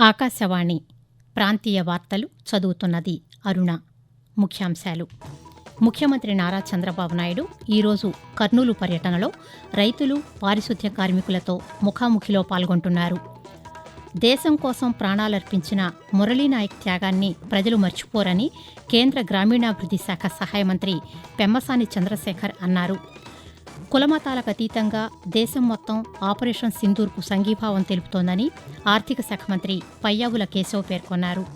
ఆకాశవాణి ప్రాంతీయ వార్తలు చదువుతున్నది అరుణ. ముఖ్యాంశాలు. ముఖ్యమంత్రి నారా చంద్రబాబు నాయుడు ఈరోజు కర్నూలు పర్యటనలో రైతులు పారిశుద్ధ్య కార్మికులతో ముఖాముఖిలో పాల్గొంటున్నారు. దేశం కోసం ప్రాణాలర్పించిన మురళీనాయక్ త్యాగాన్ని ప్రజలు మర్చిపోరని కేంద్ర గ్రామీణాభివృద్ధి శాఖ సహాయ మంత్రి పెమ్మసాని చంద్రశేఖర్ అన్నారు. కులమతాలకు అతీతంగా దేశం మొత్తం ఆపరేషన్ సింధూర్కు సంఘీభావం తెలుపుతోందని ఆర్థిక శాఖ మంత్రి పయ్యావుల కేశవ్ పేర్కొన్నారు.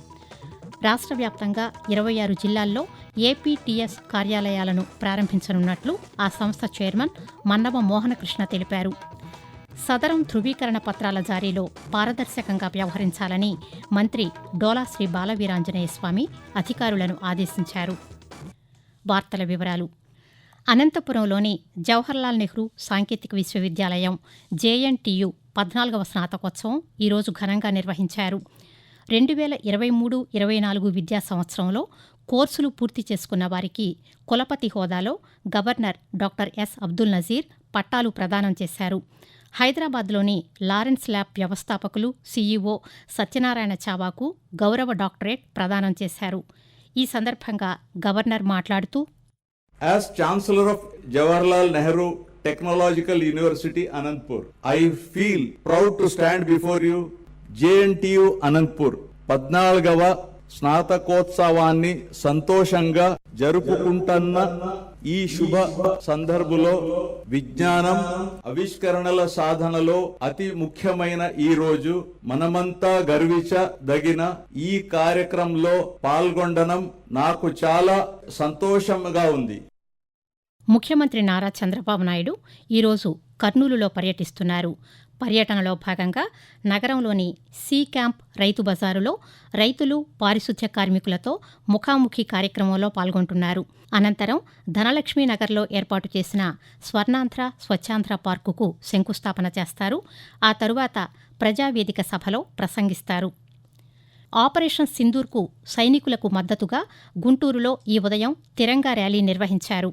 రాష్ట్ర వ్యాప్తంగా ఇరవై ఆరు జిల్లాల్లో ఏపీటీఎస్ కార్యాలయాలను ప్రారంభించనున్నట్లు ఆ సంస్థ చైర్మన్ మన్నవ మోహనకృష్ణ తెలిపారు. సదరం ధృవీకరణ పత్రాల జారీలో పారదర్శకంగా వ్యవహరించాలని మంత్రి డోలా శ్రీ బాలవీరాంజనేయ స్వామి అధికారులను ఆదేశించారు. వార్తల వివరాలు. అనంతపురంలోని జవహర్లాల్ నెహ్రూ సాంకేతిక విశ్వవిద్యాలయం జేఎన్టీయు పద్నాలుగవ స్నాతకోత్సవం ఈరోజు ఘనంగా నిర్వహించారు. రెండు వేల ఇరవై మూడు ఇరవై నాలుగు విద్యా సంవత్సరంలో కోర్సులు పూర్తి చేసుకున్న వారికి కులపతి హోదాలో governor doctor S Abdul Nazeer పట్టాలు ప్రదానం చేశారు. హైదరాబాద్లోని లారెన్స్ ల్యాబ్ వ్యవస్థాపకులు సీఈఓ సత్యనారాయణ చావాకు గౌరవ డాక్టరేట్ ప్రదానం చేశారు. ఈ సందర్భంగా గవర్నర్ మాట్లాడుతూ as chancellor of Jawahar Lal Nehru Technological University Anantapur I feel proud to stand before you JNTU Anantapur పద్నాలుగవ స్నాతకోత్సవాన్ని సంతోషంగా జరుపుకుంటున్న ఈ శుభ సందర్భంలో విజ్ఞానం ఆవిష్కరణల సాధనలో అతి ముఖ్యమైన ఈ రోజు మనమంతా గర్వించదగిన ఈ కార్యక్రమంలో పాల్గొనడం నాకు చాలా సంతోషంగా ఉంది. ముఖ్యమంత్రి నారా చంద్రబాబు నాయుడు ఈరోజు కర్నూలులో పర్యటిస్తున్నారు. పర్యటనలో భాగంగా నగరంలోని సి క్యాంప్ రైతు బజారులో రైతులు పారిశుద్ధ్య కార్మికులతో ముఖాముఖి కార్యక్రమంలో పాల్గొంటున్నారు. అనంతరం ధనలక్ష్మి నగర్లో ఏర్పాటు చేసిన స్వర్ణాంధ్ర స్వచ్ఛాంధ్ర పార్కుకు శంకుస్థాపన చేస్తారు. ఆ తరువాత ప్రజావేదిక సభలో ప్రసంగిస్తారు. ఆపరేషన్ సింధూర్కు సైనికులకు మద్దతుగా గుంటూరులో ఈ ఉదయం తిరంగా ర్యాలీ నిర్వహించారు.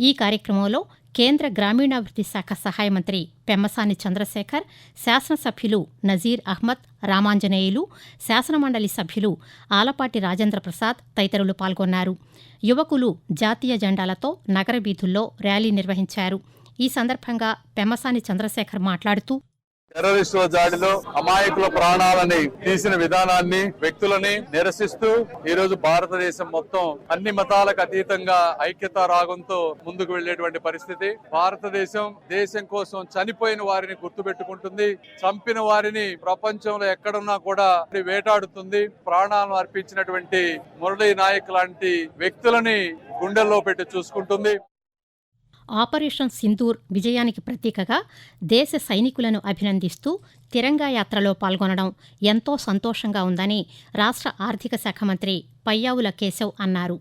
ఈ కార్యక్రమంలో కేంద్ర గ్రామీణాభివృద్ధి శాఖ సహాయ మంత్రి పెమ్మసాని చంద్రశేఖర్ శాసనసభ్యులు నజీర్ అహ్మద్ రామాంజనేయులు శాసనమండలి సభ్యులు ఆలపాటి రాజేంద్ర ప్రసాద్ తదితరులు పాల్గొన్నారు. యువకులు జాతీయ జెండాలతో నగర వీధుల్లో ర్యాలీ నిర్వహించారు. ఈ సందర్భంగా పెమ్మసాని చంద్రశేఖర్ మాట్లాడుతూ టెర్రరిస్టుల దాడిలో అమాయకుల ప్రాణాలని తీసిన విధానాన్ని వ్యక్తులని నిరసిస్తూ ఈ రోజు భారతదేశం మొత్తం అన్ని మతాలకు అతీతంగా ఐక్యత రాగంతో ముందుకు వెళ్ళేటువంటి పరిస్థితి. భారతదేశం దేశం కోసం చనిపోయిన వారిని గుర్తుపెట్టుకుంటుంది. చంపిన వారిని ప్రపంచంలో ఎక్కడున్నా కూడా వేటాడుతుంది. ప్రాణాలను అర్పించినటువంటి మురళీ నాయక్ లాంటి వ్యక్తులని గుండెల్లో పెట్టి చూసుకుంటుంది. ఆపరేషన్ సింధూర్ విజయానికి ప్రతీకగా దేశ సైనికులను అభినందిస్తూ తిరంగా యాత్రలో పాల్గొనడం ఎంతో సంతోషంగా ఉందని రాష్ట్ర ఆర్థిక శాఖ మంత్రి పయ్యావుల కేశవ్ అన్నారు.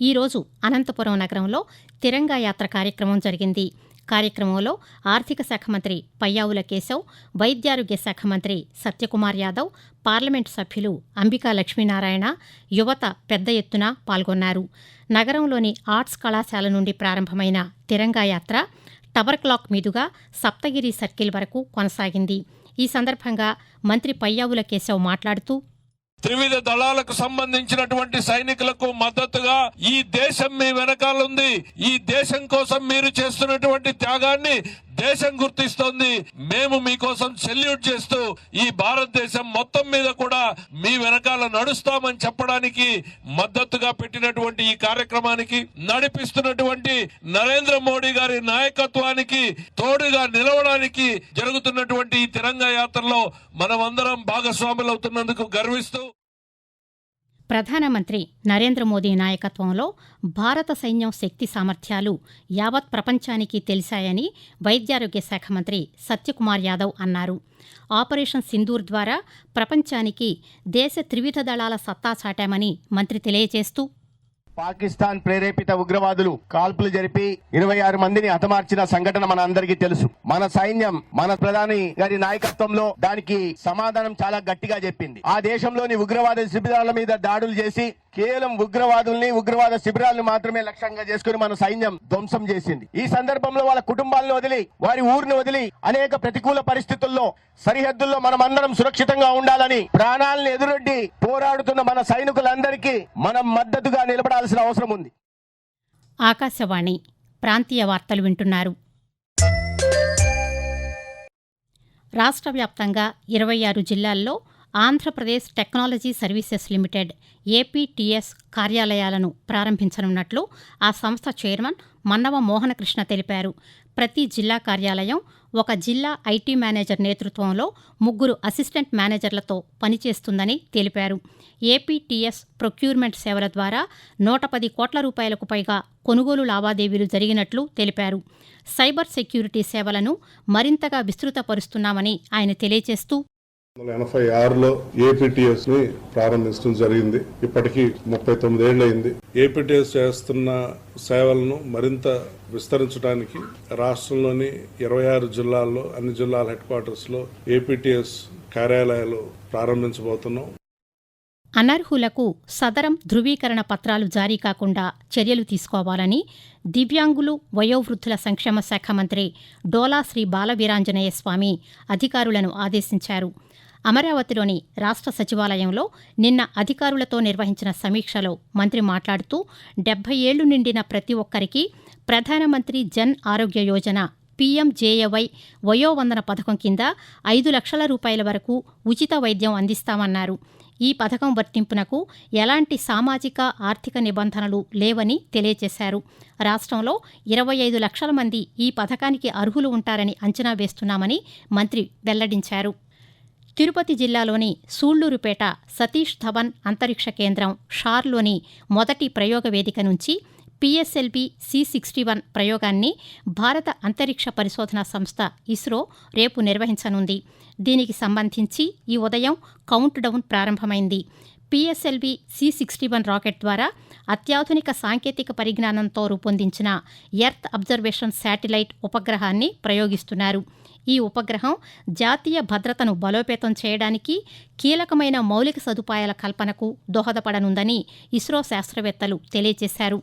ఈరోజు అనంతపురం నగరంలో తిరంగా యాత్ర కార్యక్రమం జరిగింది. కార్యక్రమంలో ఆర్థిక శాఖ మంత్రి పయ్యావుల కేశవ్ వైద్యారోగ్య శాఖ మంత్రి సత్యకుమార్ యాదవ్ పార్లమెంటు సభ్యులు అంబికా లక్ష్మీనారాయణ యువత పెద్ద ఎత్తున పాల్గొన్నారు. నగరంలోని ఆర్ట్స్ కళాశాల నుండి ప్రారంభమైన తిరంగా యాత్ర టవర్ క్లాక్ మీదుగా సప్తగిరి సర్కిల్ వరకు కొనసాగింది. ఈ సందర్భంగా మంత్రి పయ్యావుల కేశవ్ మాట్లాడుతూ త్రివిధ దళాలకు సంబంధించినటువంటి సైనికులకు మద్దతుగా ఈ దేశం మీ వెనకాలంది ఈ దేశం కోసం మీరు చేస్తున్నటువంటి త్యాగాన్ని దేశం గుర్తిస్తోంది. మేము మీకోసం సెల్యూట్ చేస్తూ ఈ భారతదేశం మొత్తం మీద కూడా మీ వెనకాల నడుస్తామని చెప్పడానికి మద్దతుగా పెట్టినటువంటి ఈ కార్యక్రమానికి నడిపిస్తున్నటువంటి నరేంద్ర మోడీ గారి నాయకత్వానికి తోడుగా నిలవడానికి జరుగుతున్నటువంటి ఈ తిరంగా యాత్రలో మనమందరం భాగస్వాములవుతున్నందుకు గర్విస్తూ ప్రధానమంత్రి నరేంద్ర మోదీ నాయకత్వంలో భారత సైన్యం శక్తి సామర్థ్యాలు యావత్ ప్రపంచానికి తెలిశాయని వైద్యారోగ్య శాఖ మంత్రి సత్యకుమార్ యాదవ్ అన్నారు. ఆపరేషన్ సింధూర్ ద్వారా ప్రపంచానికి దేశ త్రివిధ దళాల సత్తా చాటామని మంత్రి తెలియజేస్తూ పాకిస్తాన్ ప్రేరేపిత ఉగ్రవాదులు కాల్పులు జరిపి ఇరవై ఆరు మందిని హతమార్చిన సంఘటన మన అందరికీ తెలుసు. మన సైన్యం మన ప్రధాని గారి నాయకత్వంలో దానికి సమాధానం చాలా గట్టిగా చెప్పింది. ఆ దేశంలోని ఉగ్రవాద శిబిరాల మీద దాడులు చేసి కేవలం ఉగ్రవాదుల్ని ఉగ్రవాద శిబిరాలను మాత్రమే లక్ష్యంగా చేసుకుని మన సైన్యం ధ్వంసం చేసింది. ఈ సందర్భంలో వాళ్ళ కుటుంబాలను వదిలి వారి ఊరిని వదిలి అనేక ప్రతికూల పరిస్థితుల్లో సరిహద్దుల్లో మనమందరం సురక్షితంగా ఉండాలని ప్రాణాలను ఎదురొడ్డి పోరాడుతున్న మన సైనికులందరికీ మనం మద్దతుగా నిలబడాలి. చేయాల్సిన అవసరం ఉంది. ఆకాశవాణి ప్రాంతీయ వార్తలు వింటున్నారు. రాష్ట్ర వ్యాప్తంగా ఇరవై ఆరు జిల్లాల్లో Andhra Pradesh technology services limited APTS కార్యాలయాలను ప్రారంభించనున్నట్లు ఆ సంస్థ చైర్మన్ మన్నవ మోహనకృష్ణ తెలిపారు. ప్రతి జిల్లా కార్యాలయం ఒక జిల్లా ఐటీ మేనేజర్ నేతృత్వంలో ముగ్గురు అసిస్టెంట్ మేనేజర్లతో పనిచేస్తుందని తెలిపారు. ఏపీటీఎస్ ప్రొక్యూర్మెంట్ సేవల ద్వారా నూట పది కోట్ల రూపాయలకు పైగా కొనుగోలు లావాదేవీలు జరిగినట్లు తెలిపారు. సైబర్ సెక్యూరిటీ సేవలను మరింతగా విస్తృతపరుస్తున్నామని ఆయన తెలియజేస్తూ వందల ఎనభై ఆరులో ఏపీటీఎస్ని ప్రారంభించడం జరిగింది. ఇప్పటికీ ముప్పై తొమ్మిది ఏళ్ళయింది. ఏపీటీఎస్ చేస్తున్న సేవలను మరింత విస్తరించడానికి రాష్ట్రంలోని ఇరవై ఆరు జిల్లాల్లో అన్ని జిల్లాల హెడ్ క్వార్టర్స్లో ఏపీటీఎస్ కార్యాలయాలు ప్రారంభించబోతున్నాం. అనర్హులకు సదరం ధృవీకరణ పత్రాలు జారీ కాకుండా చర్యలు తీసుకోవాలని దివ్యాంగులు వయోవృద్ధుల సంక్షేమ శాఖ మంత్రి డోలా శ్రీ బాలవీరాంజనేయ స్వామి అధికారులను ఆదేశించారు. అమరావతిలోని రాష్ట్ర సచివాలయంలో నిన్న అధికారులతో నిర్వహించిన సమీక్షలో మంత్రి మాట్లాడుతూ డెబ్బై ఏళ్ళు నిండిన ప్రతి ఒక్కరికి ప్రధానమంత్రి జన్ ఆరోగ్య యోజన పీఎంజేఏవై వయోవందన పథకం కింద ఐదు లక్షల రూపాయల వరకు ఉచిత వైద్యం అందిస్తామన్నారు. ఈ పథకం వర్తింపునకు ఎలాంటి సామాజిక ఆర్థిక నిబంధనలు లేవని తెలియజేశారు. రాష్ట్రంలో ఇరవై ఐదు లక్షల మంది ఈ పథకానికి అర్హులు ఉంటారని అంచనా వేస్తున్నామని మంత్రి వెల్లడించారు. తిరుపతి జిల్లాలోని సూళ్ళూరుపేట సతీష్ ధవన్ అంతరిక్ష కేంద్రం షార్లోని మొదటి ప్రయోగ వేదిక నుంచి పిఎస్ఎల్వి సి సిక్స్టీ వన్ ప్రయోగాన్ని భారత అంతరిక్ష పరిశోధన సంస్థ ఇస్రో రేపు నిర్వహించనుంది. దీనికి సంబంధించి ఈ ఉదయం కౌంట్ డౌన్ ప్రారంభమైంది. PSLV C sixty one rocket ద్వారా అత్యాధునిక సాంకేతిక పరిజ్ఞానంతో రూపొందించిన ఎర్త్ అబ్జర్వేషన్ శాటిలైట్ ఉపగ్రహాన్ని ప్రయోగిస్తున్నారు. ఈ ఉపగ్రహం జాతీయ భద్రతను బలోపేతం చేయడానికి కీలకమైన మౌలిక సదుపాయాల కల్పనకు దోహదపడనుందని ఇస్రో శాస్త్రవేత్తలు తెలియజేశారు.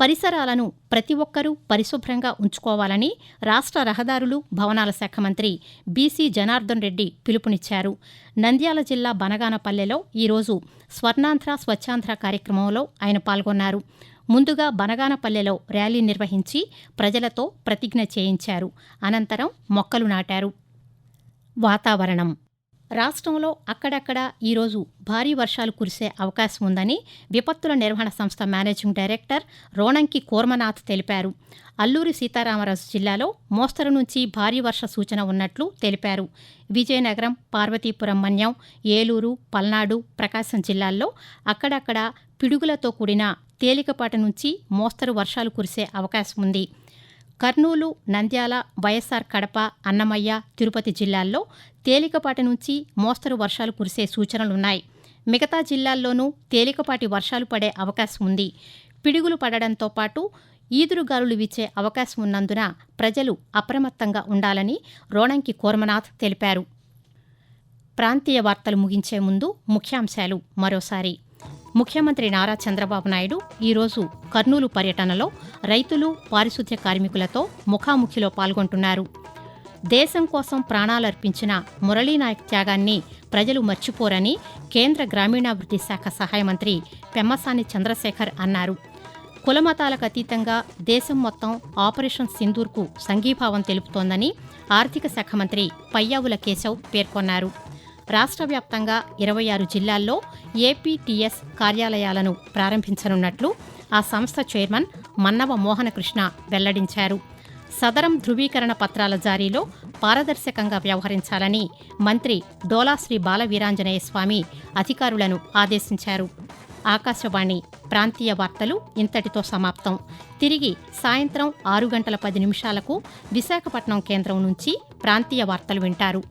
పరిసరాలను ప్రతి ఒక్కరూ పరిశుభ్రంగా ఉంచుకోవాలని రాష్ట్ర రహదారులు భవనాల శాఖ మంత్రి బీసీ జనార్దన్ రెడ్డి పిలుపునిచ్చారు. నంద్యాల జిల్లా బనగానపల్లెలో ఈరోజు స్వర్ణాంధ్ర స్వచ్ఛాంధ్ర కార్యక్రమంలో ఆయన పాల్గొన్నారు. ముందుగా బనగానపల్లెలో ర్యాలీ నిర్వహించి ప్రజలతో ప్రతిజ్ఞ చేయించారు. అనంతరం మొక్కలు నాటారు. వాతావరణం రాష్ట్రంలో అక్కడక్కడ ఈరోజు భారీ వర్షాలు కురిసే అవకాశం ఉందని విపత్తుల నిర్వహణ సంస్థ మేనేజింగ్ డైరెక్టర్ రోణంకి కోర్మనాథ్ తెలిపారు. అల్లూరి సీతారామరాజు జిల్లాలో మోస్తరు నుంచి భారీ వర్ష సూచన ఉన్నట్లు తెలిపారు. విజయనగరం పార్వతీపురం మన్యం ఏలూరు పల్నాడు ప్రకాశం జిల్లాల్లో అక్కడక్కడ పిడుగులతో కూడిన తేలికపాటి నుంచి మోస్తరు వర్షాలు కురిసే అవకాశం ఉంది. కర్నూలు నంద్యాల వైఎస్ఆర్ కడప అన్నమయ్య తిరుపతి జిల్లాల్లో తేలికపాటి నుంచి మోస్తరు వర్షాలు కురిసే సూచనలున్నాయి. మిగతా జిల్లాల్లోనూ తేలికపాటి వర్షాలు పడే అవకాశం ఉంది. పిడుగులు పడడంతో పాటు ఈదురుగాలులు వీచే అవకాశం ఉన్నందున ప్రజలు అప్రమత్తంగా ఉండాలని రోణంకి కోర్మనాథ్ తెలిపారు. ప్రాంతీయ వార్తలు ముగించే ముందు ముఖ్యాంశాలు మరోసారి. ముఖ్యమంత్రి నారా చంద్రబాబు నాయుడు ఈరోజు కర్నూలు పర్యటనలో రైతులు పారిశుద్ధ్య కార్మికులతో ముఖాముఖిలో పాల్గొంటున్నారు. దేశం కోసం ప్రాణాలర్పించిన మురళీనాయక్ త్యాగాన్ని ప్రజలు మర్చిపోరని కేంద్ర గ్రామీణాభివృద్ధి శాఖ సహాయ మంత్రి పెమ్మసాని చంద్రశేఖర్ అన్నారు. కులమతాలకు అతీతంగా దేశం మొత్తం ఆపరేషన్ సింధూర్కు సంఘీభావం తెలుపుతోందని ఆర్థిక శాఖ మంత్రి పయ్యావుల కేశవ్ పేర్కొన్నారు. రాష్ట్ర వ్యాప్తంగా ఇరవై ఆరు జిల్లాల్లో ఏపీటీఎస్ కార్యాలయాలను ప్రారంభించనున్నట్లు ఆ సంస్థ చైర్మన్ మన్నవ మోహనకృష్ణ వెల్లడించారు. సదరం ధృవీకరణ పత్రాల జారీలో పారదర్శకంగా వ్యవహరించాలని మంత్రి డోలాశ్రీ బాలవీరాంజనేయ స్వామి అధికారులను ఆదేశించారు. ఆకాశవాణి ప్రాంతీయ వార్తలు ఇంతటితో సమాప్తం. తిరిగి సాయంత్రం ఆరు గంటల పది నిమిషాలకు విశాఖపట్నం కేంద్రం నుంచి ప్రాంతీయ వార్తలు వింటారు.